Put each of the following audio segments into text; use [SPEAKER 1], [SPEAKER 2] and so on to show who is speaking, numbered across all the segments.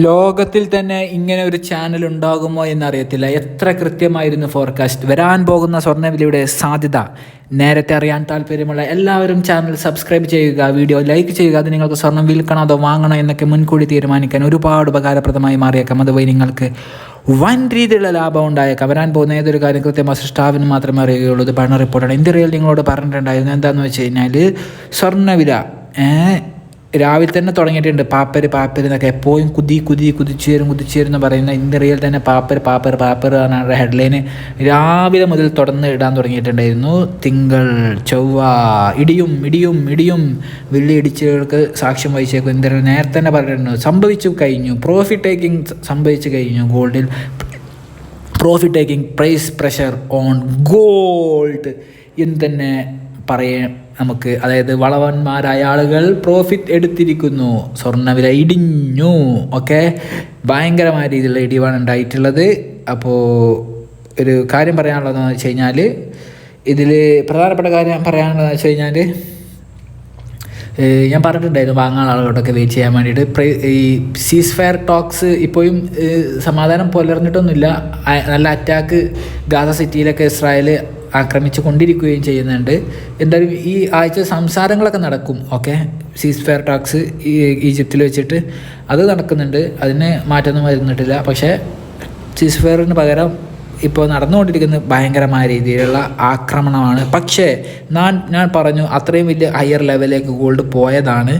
[SPEAKER 1] ലോകത്തിൽ തന്നെ ഇങ്ങനെ ഒരു ചാനൽ ഉണ്ടാകുമോ എന്നറിയത്തില്ല. എത്ര കൃത്യമായിരുന്നു ഫോർകാസ്റ്റ് വരാൻ പോകുന്ന സ്വർണവിലയുടെ സാധ്യത. നേരത്തെ അറിയാൻ താല്പര്യമുള്ള എല്ലാവരും ചാനൽ സബ്സ്ക്രൈബ് ചെയ്യുക വീഡിയോ ലൈക്ക് ചെയ്യുക. അത് നിങ്ങൾക്ക് സ്വർണം വിൽക്കണോ അതോ വാങ്ങണോ എന്നൊക്കെ മുൻകൂടി തീരുമാനിക്കാൻ ഒരുപാട് ഉപകാരപ്രദമായി മാറിയേക്കാം. അതുവഴി നിങ്ങൾക്ക് വൻ രീതിയിലുള്ള ലാഭം ഉണ്ടായേക്കാം. വരാൻ പോകുന്ന ഏതൊരു കാര്യം കൃത്യമായി സൃഷ്ടാവിന് മാത്രമേ അറിയുകയുള്ളൂ. ഇത് പഠന റിപ്പോർട്ടാണ് ഇന്ത്യയിൽ നിങ്ങളോട് പറഞ്ഞിട്ടുണ്ടായിരുന്നു. എന്താണെന്ന് വെച്ച് കഴിഞ്ഞാൽ സ്വർണവില രാവിലെ തന്നെ തുടങ്ങിയിട്ടുണ്ട്. പാപ്പര് പാപ്പർ എന്നൊക്കെ എപ്പോഴും കുതി കുതി കുതിച്ചു കുതിച്ചേരും കുതിച്ചു വരും എന്ന് പറയുന്ന ഇന്ത്യയിൽ തന്നെ പാപ്പർ പാപ്പർ പാപ്പര് എന്നാണ് ഹെഡ്ലൈന് രാവിലെ മുതൽ തുടർന്ന് ഇടാൻ തുടങ്ങിയിട്ടുണ്ടായിരുന്നു. തിങ്കൾ ചൊവ്വ ഇടിയും ഇടിയും ഇടിയും വെള്ളി ഇടിച്ചുകൾക്ക് സാക്ഷ്യം വഹിച്ചേക്കും. ഇന്ത്യയിൽ നേരത്തെ തന്നെ പറഞ്ഞിട്ടുണ്ട് സംഭവിച്ചു കഴിഞ്ഞു. പ്രോഫിറ്റ് ടേക്കിംഗ് സംഭവിച്ചു കഴിഞ്ഞു. ഗോൾഡിൽ profit taking price pressure on gold എന്ന് തന്നെ പറയാം നമുക്ക് അതായത് വളവന്മാരായ ആളുകൾ പ്രോഫിറ്റ് എടുത്തിരിക്കുന്നു. സ്വർണവില ഇടിഞ്ഞു. ഓക്കെ ഭയങ്കരമായ രീതിയിലുള്ള ഇടിവാണ് ഉണ്ടായിട്ടുള്ളത്. അപ്പോൾ ഒരു കാര്യം പറയാനുള്ളതെന്ന് വെച്ച് കഴിഞ്ഞാൽ ഇതിൽ പ്രധാനപ്പെട്ട കാര്യം പറയാനുള്ളതെന്ന് വെച്ച് കഴിഞ്ഞാൽ ഞാൻ പറഞ്ഞിട്ടുണ്ടായിരുന്നു വാങ്ങാൻ ആളുകളോടൊക്കെ വെയിറ്റ് ചെയ്യാൻ വേണ്ടിയിട്ട്. ഈ സീസ് ഫയർ ടോക്സ് ഇപ്പോഴും സമാധാനം പുലർന്നിട്ടൊന്നുമില്ല. നല്ല അറ്റാക്ക് ഗാസ സിറ്റിയിലൊക്കെ ഇസ്രായേൽ ആക്രമിച്ചു കൊണ്ടിരിക്കുകയും ചെയ്യുന്നുണ്ട്. എന്തായാലും ഈ ആഴ്ച സംസാരങ്ങളൊക്കെ നടക്കും ഓക്കെ? സീസ് ഫെയർ ടാക്സ് ഈജിപ്തിൽ വെച്ചിട്ട് അത് നടക്കുന്നുണ്ട്. അതിന് മാറ്റമൊന്നും വരുന്നിട്ടില്ല. പക്ഷേ സീസ് ഫെയറിന് പകരം ഇപ്പോൾ നടന്നുകൊണ്ടിരിക്കുന്നത് ഭയങ്കരമായ രീതിയിലുള്ള ആക്രമണമാണ്. പക്ഷേ ഞാൻ ഞാൻ പറഞ്ഞു അത്രയും വലിയ ഹയർ ലെവലിലേക്ക് ഗോൾഡ് പോയതാണ്.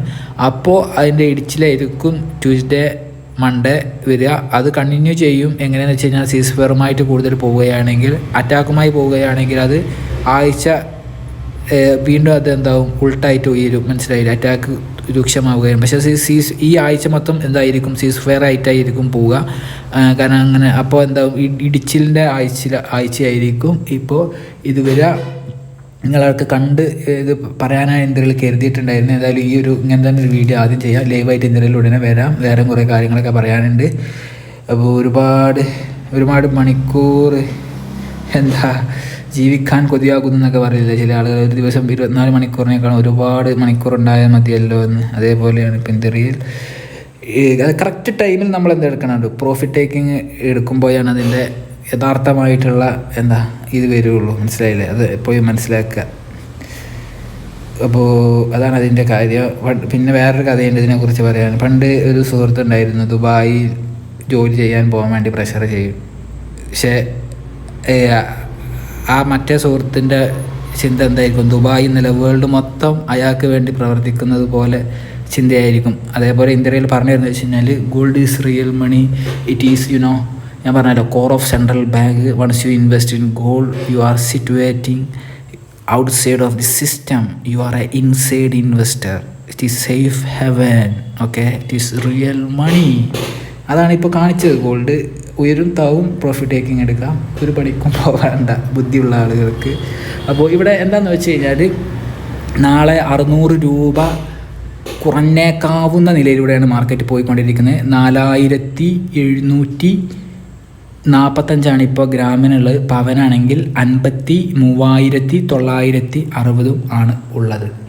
[SPEAKER 1] അപ്പോൾ അതിന്റെ ഇടിച്ചിലായിരിക്കും ട്യൂസ്ഡേ മൺഡേ വരിക. അത് കണ്ടിന്യൂ ചെയ്യും. എങ്ങനെയാണെന്ന് വെച്ച് കഴിഞ്ഞാൽ സീസ് ഫെയറുമായിട്ട് കൂടുതൽ പോവുകയാണെങ്കിൽ അറ്റാക്കുമായി പോവുകയാണെങ്കിൽ അത് ആഴ്ച വീണ്ടും അത് എന്താവും? ഉൾട്ടായിട്ട് ഉയരും. മനസ്സിലായില്ല? അറ്റാക്ക് രൂക്ഷമാവുകയും. പക്ഷേ സീസ് ഈ ആഴ്ച മൊത്തം എന്തായിരിക്കും? സീസ് ഫെയർ ആയിട്ടായിരിക്കും പോവുക കാരണം അങ്ങനെ അപ്പോൾ എന്താവും? ഇടിച്ചിലിന്റെ ആഴ്ച ആഴ്ചയായിരിക്കും. ഇപ്പോൾ ഇതുവരെ നിങ്ങളവർക്ക് കണ്ട് ഇത് പറയാനായി എന്തെങ്കിലും കരുതിയിട്ടുണ്ടായിരുന്നു? ഏതായാലും ഈ ഒരു ഇങ്ങനെ തന്നെ ഒരു വീഡിയോ ആദ്യം ചെയ്യാം. ലൈവായിട്ട് എന്തെങ്കിലും ഉടനെ വരാം. വേറെ കുറേ കാര്യങ്ങളൊക്കെ പറയാനുണ്ട്. അപ്പോൾ ഒരുപാട് ഒരുപാട് മണിക്കൂർ എന്താ ജീവിക്കാൻ കൊതിയാകുന്നു എന്നൊക്കെ പറയില്ല? ചില ആളുകൾ ഒരു ദിവസം ഇരുപത്തിനാല് മണിക്കൂറിനേക്കാളും ഒരുപാട് മണിക്കൂർ ഉണ്ടായാൽ മതിയല്ലോ എന്ന്. അതേപോലെയാണ് ഇപ്പം ഇന്ത്യയിൽ അത് കറക്റ്റ് ടൈമിൽ നമ്മൾ എന്തെടുക്കണുണ്ട് പ്രോഫിറ്റ് ടേക്കിങ് എടുക്കുമ്പോഴാണ് അതിന്റെ യഥാർത്ഥമായിട്ടുള്ള എന്താ ഇത് വരുള്ളൂ. മനസ്സിലായില്ലേ? അത് എപ്പോഴും മനസ്സിലാക്കുക. അപ്പോൾ അതാണ് അതിന്റെ കാര്യം. പിന്നെ വേറൊരു കഥയുണ്ട് ഇതിനെക്കുറിച്ച് പറയാൻ. പണ്ട് ഒരു സുഹൃത്തുണ്ടായിരുന്നു ദുബായിൽ ജോലി ചെയ്യാൻ പോകാൻ വേണ്ടി പ്രഷർ ചെയ്യും. പക്ഷേ ആ മറ്റേ സുഹൃത്തിന്റെ ചിന്ത എന്തായിരിക്കും? ദുബായ് എന്നല്ല വേൾഡ് മൊത്തം അയാൾക്ക് വേണ്ടി പ്രവർത്തിക്കുന്നത് പോലെ ചിന്തയായിരിക്കും. അതേപോലെ ഇന്ത്യയിൽ പറഞ്ഞു തരുന്നത് വെച്ച് കഴിഞ്ഞാൽ gold is real money it is you know ഞാൻ പറഞ്ഞല്ലോ core of central bank once you invest in gold you are situating outside of the system you are a inside investor it is safe haven okay it is real money അതാണ് ഇപ്പോൾ കാണിച്ചത്. Gold ഉയരും താവും profit taking എടുക്കാം. ഒരു പണിക്കും പോകാണ്ട. ബുദ്ധിയുള്ള ആളുകൾക്ക്. അപ്പോൾ ഇവിടെ എന്താണെന്ന് വെച്ച് കഴിഞ്ഞാൽ നാളെ അറുന്നൂറ് രൂപ കുറഞ്ഞേക്കാവുന്ന നിലയിലൂടെയാണ് മാർക്കറ്റ് പോയിക്കൊണ്ടിരിക്കുന്നത്. നാലായിരത്തി എഴുന്നൂറ്റി നാൽപ്പത്തഞ്ചാണ് ഇപ്പോൾ ഗ്രാമിനുള്ളത് പവനാണെങ്കിൽ അൻപത്തി മൂവായിരത്തി തൊള്ളായിരത്തി അറുപതും ആണ് ഉള്ളത്.